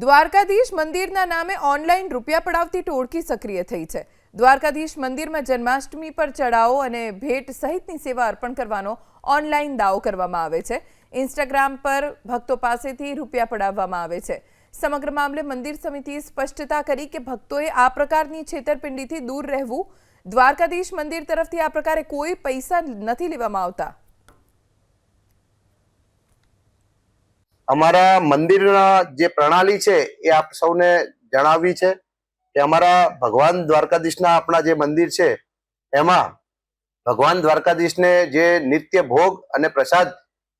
દ્વારકાધીશ મંદિરના નામે ઓનલાઈન રૂપિયા પડાવતી ટોળકી સક્રિય થઈ છે. દ્વારકાધીશ મંદિરમાં જન્માષ્ટમી પર ચડાવો અને ભેટ સહિતની સેવા અર્પણ કરવાનો ઓનલાઈન દાવો કરવામાં આવે છે. ઇન્સ્ટાગ્રામ પર ભક્તો પાસેથી રૂપિયા પડાવવામાં આવે છે. સમગ્ર મામલે મંદિર સમિતિએ સ્પષ્ટતા કરી કે ભક્તોએ આ પ્રકારની છેતરપિંડીથી દૂર રહેવું. દ્વારકાધીશ મંદિર તરફથી આ પ્રકારે કોઈ પૈસા નથી લેવામાં આવતા. અમારા મંદિરના જે પ્રણાલી છે એ આપ સૌને જણાવવી છે કે અમારા ભગવાન દ્વારકાધીશના આપણા જે મંદિર છે, એમાં ભગવાન દ્વારકાધીશને જે નિત્ય ભોગ અને પ્રસાદ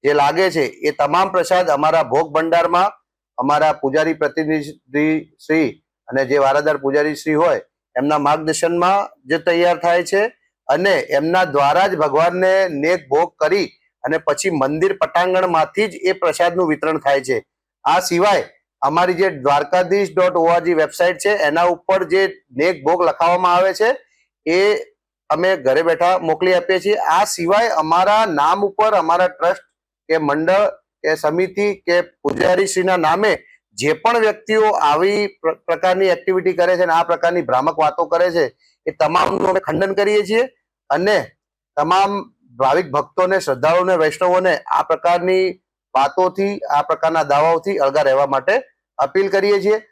જે લાગે છે, એ તમામ પ્રસાદ અમારા ભોગ ભંડારમાં અમારા પૂજારી પ્રતિનિધિ શ્રી અને જે વારાદાર પૂજારી શ્રી હોય, એમના માર્ગદર્શનમાં જે તૈયાર થાય છે અને એમના દ્વારા જ ભગવાનને નેક ભોગ કરી અને પછી મંદિર પટાંગણમાંથી જ એ પ્રસાદનું વિતરણ થાય છે. આ સિવાય અમારી જે દ્વારકાધીશ ડોટ ઓઆરજી વેબસાઇટ છે, એના ઉપર જે નેક ભોગ લખાવવામાં આવે છે, એ અમે ઘરે બેઠા મોકલી આપીએ છીએ. આ સિવાય અમારા નામ ઉપર અમારા ટ્રસ્ટ કે મંડળ કે સમિતિ કે પૂજારીશ્રીના નામે જે પણ વ્યક્તિઓ આવી પ્ર- પ્રકારની એક્ટિવિટી કરે છે અને આ પ્રકારની ભ્રામક વાતો કરે છે, એ તમામનું અમે ખંડન કરીએ છીએ અને તમામ ભાવિક ભક્તોને, શ્રદ્ધાળુઓને, વૈષ્ણવોને આ પ્રકારની વાતોથી, આ પ્રકારના દાવાઓથી અળગા રહેવા માટે અપીલ કરીએ છીએ.